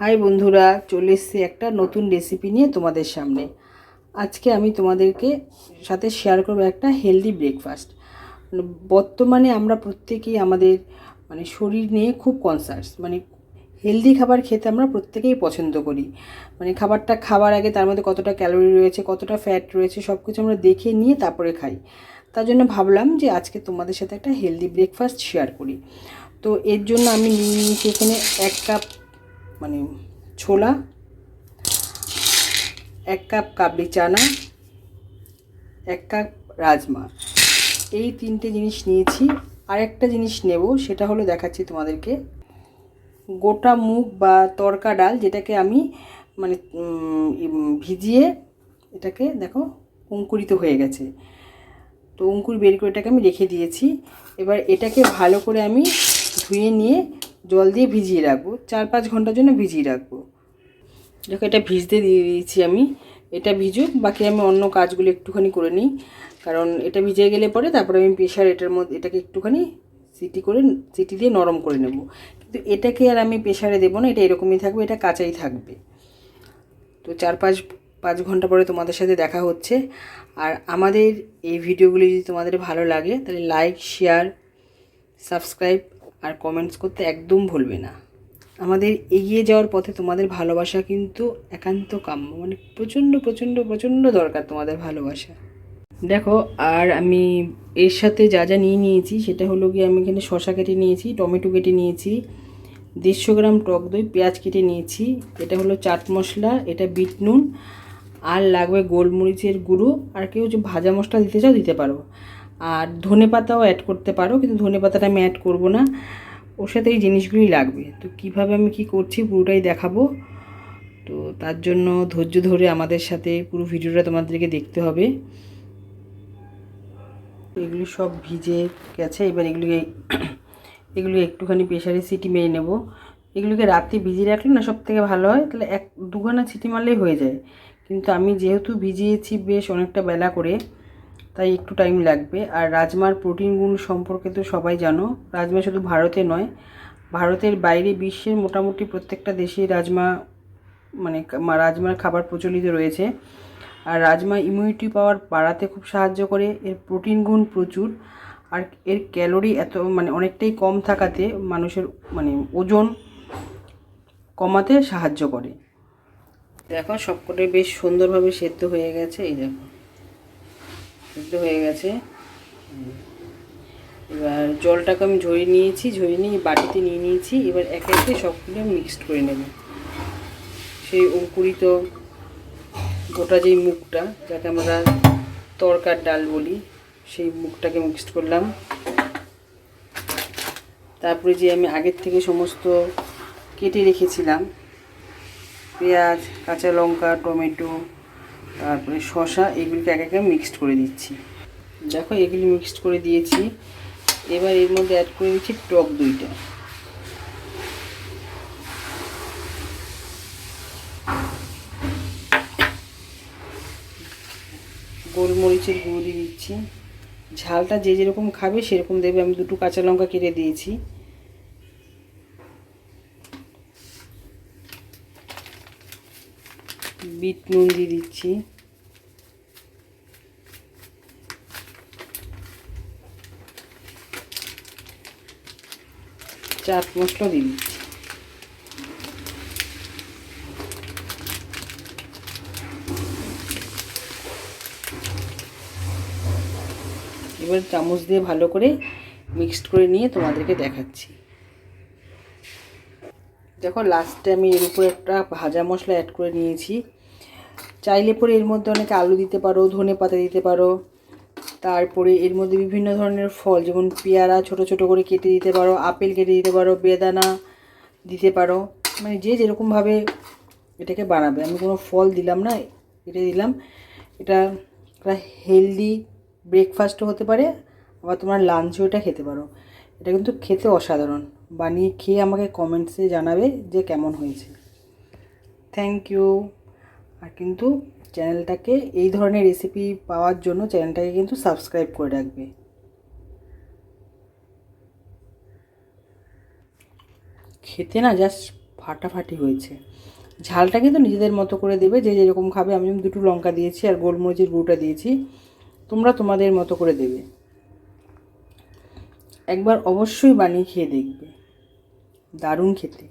High বন্ধুরা, চলে এসেছি একটা নতুন রেসিপি নিয়ে তোমাদের সামনে। আজকে আমি তোমাদেরকে সাথে শেয়ার করব একটা হেলদি ব্রেকফাস্ট বর্তমানে আমরা প্রত্যেকেই আমাদের মানে শরীর নিয়ে খুব কনসার্স মানে হেলদি খাবার খেতে আমরা প্রত্যেকেই পছন্দ করি। মানে খাবারটা খাবার আগে তার মধ্যে কতটা ক্যালোরি রয়েছে, কতটা ফ্যাট রয়েছে সব কিছু আমরা দেখে নিয়ে তারপরে খাই। তার জন্য ভাবলাম যে আজকে তোমাদের সাথে একটা হেলদি ব্রেকফাস্ট শেয়ার করি। তো এর জন্য আমি নিয়ে নিয়েছি এখানে এক কাপ মানে ছোলা, এক কাপ কাবলি চানা, এক কাপ রাজমা। এই তিনটে জিনিস নিয়েছি। আর একটা জিনিস নেব, সেটা হলো দেখাচ্ছি তোমাদেরকে। গোটা মুগ বা তরকা ডাল যেটাকে আমি মানে ভিজিয়ে এটাকে দেখো অঙ্কুরিত হয়ে গেছে। তো অঙ্কুর বের করে এটাকে আমি রেখে দিয়েছি। এবার এটাকে ভালো করে আমি ধুয়ে নিয়ে জল দিয়ে ভিজিয়ে রাখব, চার পাঁচ ঘণ্টার জন্য ভিজিয়ে রাখব। দেখো, এটা ভিজতে দিয়ে দিয়েছি আমি। এটা ভিজুক, বাকি আমি অন্য কাজগুলো একটুখানি করে নিই। কারণ এটা ভিজে গেলে পরে তারপরে আমি প্রেশার এটার মধ্যে, এটাকে একটুখানি সিটি করে, সিটি দিয়ে নরম করে নেব। কিন্তু এটাকে আর আমি প্রেশারে দেবো না, এটা এরকমই থাকবে, এটা কাঁচাই থাকবে। তো চার পাঁচ পাঁচ ঘণ্টা পরে তোমাদের সাথে দেখা হচ্ছে। আর আমাদের এই ভিডিওগুলি যদি তোমাদের ভালো লাগে, তাহলে লাইক শেয়ার সাবস্ক্রাইব আর কমেন্টস করতে একদম ভুলবে না। আমাদের এগিয়ে যাওয়ার পথে তোমাদের ভালোবাসা কিন্তু একান্ত কাম্য। মানে প্রচণ্ড প্রচণ্ড প্রচণ্ড দরকার তোমাদের ভালোবাসা। দেখো, আর আমি এর সাথে যা যা নিয়ে নিয়েছি, সেটা হলো গিয়ে আমি এখানে শশা কেটে নিয়েছি, টমেটো কেটে নিয়েছি, দেড়শো গ্রাম টক দই, পেঁয়াজ কেটে নিয়েছি, এটা হলো চাট মশলা, এটা বিট নুন, আর লাগবে গোলমরিচের গুঁড়ো, আর কেউ যে ভাজা মশলা দিতে চাও দিতে পারো। আর ধনে পাতাও অ্যাড করতে পারো, কিন্তু ধনে পাতাটা আমি অ্যাড করব না। ওর সাথে এই জিনিসগুলোই লাগবে। তো কীভাবে আমি কি করছি পুরোটাই দেখাবো। তো তার জন্য ধৈর্য ধরে আমাদের সাথে পুরো ভিডিওটা তোমাদেরকে দেখতে হবে। এগুলি সব ভিজে গেছে, এবার এগুলিকে এগুলি একটুখানি প্রেশারে সিটি মেরে নেব। এগুলোকে রাতে ভিজিয়ে রাখলে না সব থেকে ভালো হয়, তাহলে এক দুখানা সিটি মারলেই হয়ে যায়। কিন্তু আমি যেহেতু ভিজিয়েছি বেশ অনেকটা বেলা করে তাই একটু টাইম লাগবে। আর রাজমার প্রোটিন গুণ সম্পর্কে তো সবাই জানো। রাজমা শুধু ভারতে নয়, ভারতের বাইরে বিশ্বের মোটামুটি প্রত্যেকটা দেশেই রাজমা মানে রাজমার খাবার প্রচলিত রয়েছে। আর রাজমা ইমিউনিটি পাওয়ার বাড়াতে খুব সাহায্য করে। এর প্রোটিন গুণ প্রচুর। আর এর ক্যালোরি এত মানে অনেকটাই কম থাকাতে মানুষের মানে ওজন কমাতে সাহায্য করে। দেখো সবকটাই বেশ সুন্দরভাবে সেদ্ধ হয়ে গেছে, এই দেখো। সেদ্ধ হয়ে গেছে। এবার জলটাকে আমি ঝরিয়ে নিয়েছি, ঝরিয়ে নিয়ে বাটিতে নিয়ে নিয়েছি। এবার একে একে সবগুলো মিক্সড করে নেব। সেই অঙ্কুরিত গোটা যেই মুখটা, যাকে আমরা তরকার ডাল বলি, সেই মুখটাকে মিক্সড করলাম। তারপরে যে আমি আগের থেকে সমস্ত কেটে রেখেছিলাম, পেঁয়াজ, কাঁচা লঙ্কা, টমেটো তারপরে শসা, এগুলিকে এক একে মিক্সড করে দিচ্ছি। দেখো, এগুলি মিক্সড করে দিয়েছি। এবার এর মধ্যে অ্যাড করে দিচ্ছি টক দইটা। গোলমরিচের গুঁড়ো দিয়ে দিচ্ছি। ঝালটা যে যেরকম খাবে, সেরকম দেবে। আমি দুটো কাঁচা লঙ্কা কেটে দিয়েছি। বিট নুন দিয়ে দিচ্ছি। চাট মশলা দিয়ে দিচ্ছি। এবার চামচ দিয়ে ভালো করে মিক্সড করে নিয়ে তোমাদেরকে দেখাচ্ছি। দেখো লাস্টে আমি এর উপরে একটা ভাজা মশলা অ্যাড করে নিয়েছি। চাইলে পরে এর মধ্যে অনেকে আলু দিতে পারো, ধনে পাতা দিতে পারো। তারপরে এর মধ্যে বিভিন্ন ধরনের ফল, যেমন পেয়ারা, ছোট ছোট করে কেটে দিতে পারো, আপেল কেটে দিতে পারো, বেদানা দিতে পারো। মানে যে যেরকমভাবে এটাকে বানাবে। আমি কোনো ফল দিলাম না, এটা দিলাম। এটা একটা হেলদি ব্রেকফাস্টও হতে পারে, আবার তোমার লাঞ্চও এটা খেতে পারো। এটা কিন্তু খেতে অসাধারণ। বানিয়ে খেয়ে আমাকে কমেন্টসে জানাবে যে কেমন হয়েছে। থ্যাংক ইউ আর কিন্তু চ্যানেলটাকে এই ধরনের রেসিপি পাওয়ার জন্য চ্যানেলটাকে কিন্তু সাবস্ক্রাইব করে রাখবে। খেতে না জাস্ট ফাটাফাটি হয়েছে। ঝালটা কিন্তু নিজেদের মতো করে দেবে, যে যেরকম খাবে। আমি দুটো লঙ্কা দিয়েছি আর গোলমরিচের গুঁড়োটা দিয়েছি, তোমরা তোমাদের মতো করে দেবে। একবার অবশ্যই বানিয়ে খেয়ে দেখবে। দারুণ খেতে।